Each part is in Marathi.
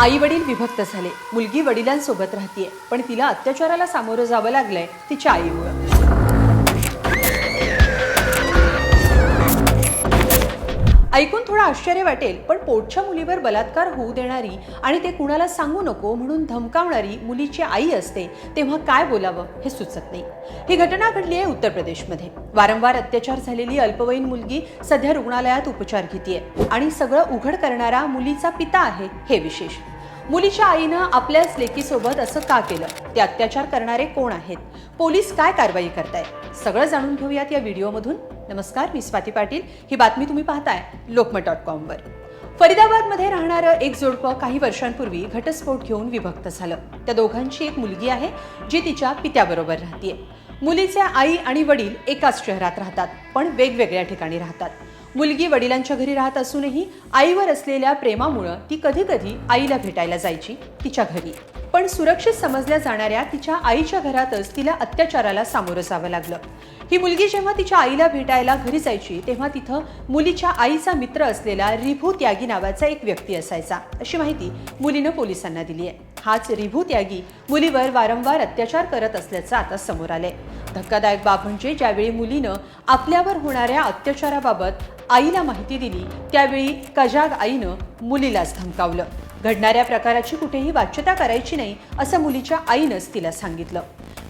आई वडील विभक्त झाले. मुलगी वडिलांसोबत राहतीये पण तिला अत्याचाराला सामोरं जावं लागलंय तिच्या आईमुळं. ऐकून थोडं आश्चर्य वाटेल पण पोटच्या मुलीवर बलात्कार होऊ देणारी आणि ते कुणाला सांगू नको म्हणून धमकावणारी मुलीची आई असते तेव्हा काय बोलावं हे सुचत नाही. ही घटना घडली आहे उत्तर प्रदेशमध्ये. वारंवार अत्याचार झालेली अल्पवयीन मुलगी सध्या रुग्णालयात उपचार घेते आणि सगळं उघड करणारा मुलीचा पिता आहे हे विशेष. मुलीच्या आईनं आपल्याच लेकीसोबत असं का केलं? ते अत्याचार करणारे कोण आहेत? पोलीस काय कारवाई करतायत? सगळं जाणून घेऊयात या व्हिडिओमधून. नमस्कार मी स्वाती पाटील. ही बातमी तुम्ही पाहताय लोकमत डॉट कॉमवर फरीदाबादमध्ये राहणारं एक जोडपं काही वर्षांपूर्वी घटस्फोट घेऊन विभक्त झालं. त्या दोघांची एक मुलगी आहे जी तिच्या पित्याबरोबर राहतीये. मुलीचे आई आणि वडील एकाच शहरात राहतात पण वेगवेगळ्या ठिकाणी राहतात. मुलगी वडिलांच्या घरी राहत असूनही आईवर असलेल्या प्रेमामुळं ती कधी कधी आईला भेटायला जायची तिच्या घरी. पण सुरक्षित समजल्या जाणाऱ्या तिच्या आईच्या घरातच तिला अत्याचाराला सामोरं जावं लागलं. ही मुलगी जेव्हा तिच्या आईला भेटायला घरी जायची तेव्हा तिथं मुलीच्या आईचा मित्र असलेला रिभू त्यागी नावाचा एक व्यक्ती असायचा अशी माहिती मुलीनं पोलिसांना दिली आहे हाच रिभू त्यागी मुलीवर वारंवार अत्याचार करत असल्याचं आता समोर आले धक्कादायक बाब म्हणजे ज्यावेळी मुलीनं आपल्यावर होणाऱ्या अत्याचाराबाबत आईला माहिती दिली त्यावेळी कजाग आईनं मुलीलाच धमकावलं. घडणाऱ्या प्रकाराची कुठेही वाच्यता करायची नाही असं मुलीच्या आईनंच तिला सांगितलं.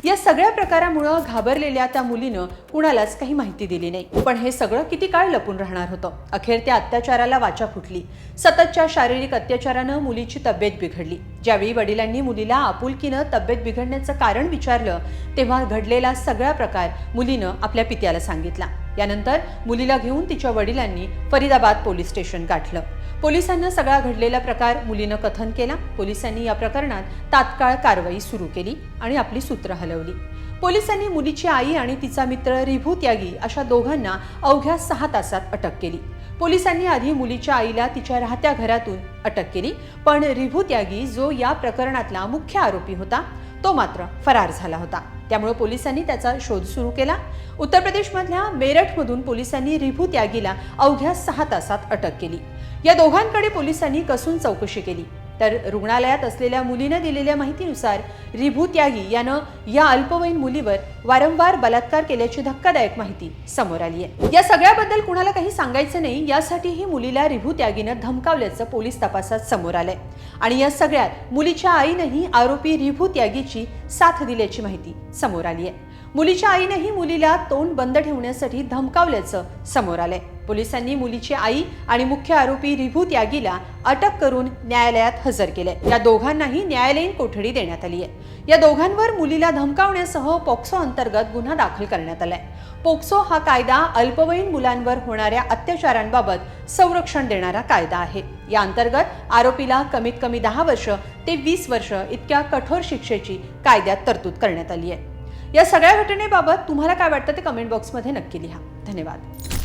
या सगळ्या प्रकारामुळं घाबरलेल्या त्या मुलीनं कुणालाच काही माहिती दिली नाही. पण हे सगळं किती काळ लपून राहणार होतं? अखेर त्या अत्याचाराला वाचा फुटली. सततच्या शारीरिक अत्याचारानं मुलीची तब्येत बिघडली. ज्यावेळी वडिलांनी मुलीला आपुलकीनं तब्येत बिघडण्याचं कारण विचारलं तेव्हा घडलेला सगळा प्रकार मुलीनं आपल्या पित्याला सांगितला. यानंतर मुलीला घेऊन तिच्या वडिलांनी फरीदाबाद पोलीस स्टेशन गाठलं. पोलिसांना सगळा घडलेला प्रकार मुलीनं कथन केला. पोलिसांनी या प्रकरणात तात्काळ कारवाई सुरू केली आणि आपली सूत्र हलवली. पोलिसांनी मुलीची आई आणि तिचा मित्र रिभू त्यागी अशा दोघांना अवघ्या सहा तासात अटक केली. पोलिसांनी आधी मुलीच्या आईला तिच्या राहत्या घरातून अटक केली पण रिभू त्यागी जो या प्रकरणातला मुख्य आरोपी होता तो मात्र फरार झाला होता. त्यामुळे पोलिसांनी त्याचा शोध सुरू केला. उत्तर प्रदेशमधल्या मेरठमधून पोलिसांनी रिभू त्यागीला अवघ्या सहा तासात अटक केली. या दोघांकडे पोलिसांनी कसून चौकशी केली. तर रुग्णालयात असलेल्या मुलीनं दिलेल्या माहितीनुसार रिभू त्यागी यानं या अल्पवयीन मुलीवर वारंवार बलात्कार केल्याची धक्कादायक माहिती समोर आली आहे. या सगळ्याबद्दल कुणाला काही सांगायचं नाही यासाठी ही मुलीला रिभू त्यागीनं धमकावल्याचं पोलीस तपासात समोर आलंय. आणि या सगळ्यात मुलीच्या आईनंही आरोपी रिभू त्यागीची साथ दिल्याची माहिती समोर आली आहे. मुलीच्या आईनेही मुलीला तोंड बंद ठेवण्यासाठी धमकावल्याचं समोर आलंय. पोलिसांनी मुलीची आई आणि मुख्य आरोपी रिभू त्यागीला अटक करून न्यायालयात हजर केले या दोघांनाही न्यायालयीन कोठडी देण्यात आली आहे या दोघांवर मुलीला धमकावण्यासह पोक्सो अंतर्गत गुन्हा दाखल करण्यात आलाय. पोक्सो हा कायदा अल्पवयीन मुलांवर होणाऱ्या अत्याचारांबाबत संरक्षण देणारा कायदा आहे. या अंतर्गत आरोपीला कमीत कमी दहा वर्ष ते वीस वर्ष इतक्या कठोर शिक्षेची कायद्यात तरतूद करण्यात आली आहे या सगळ्या घटनेबाबत तुम्हाला काय वाटतं ते कमेंट बॉक्समध्ये नक्की लिहा. धन्यवाद.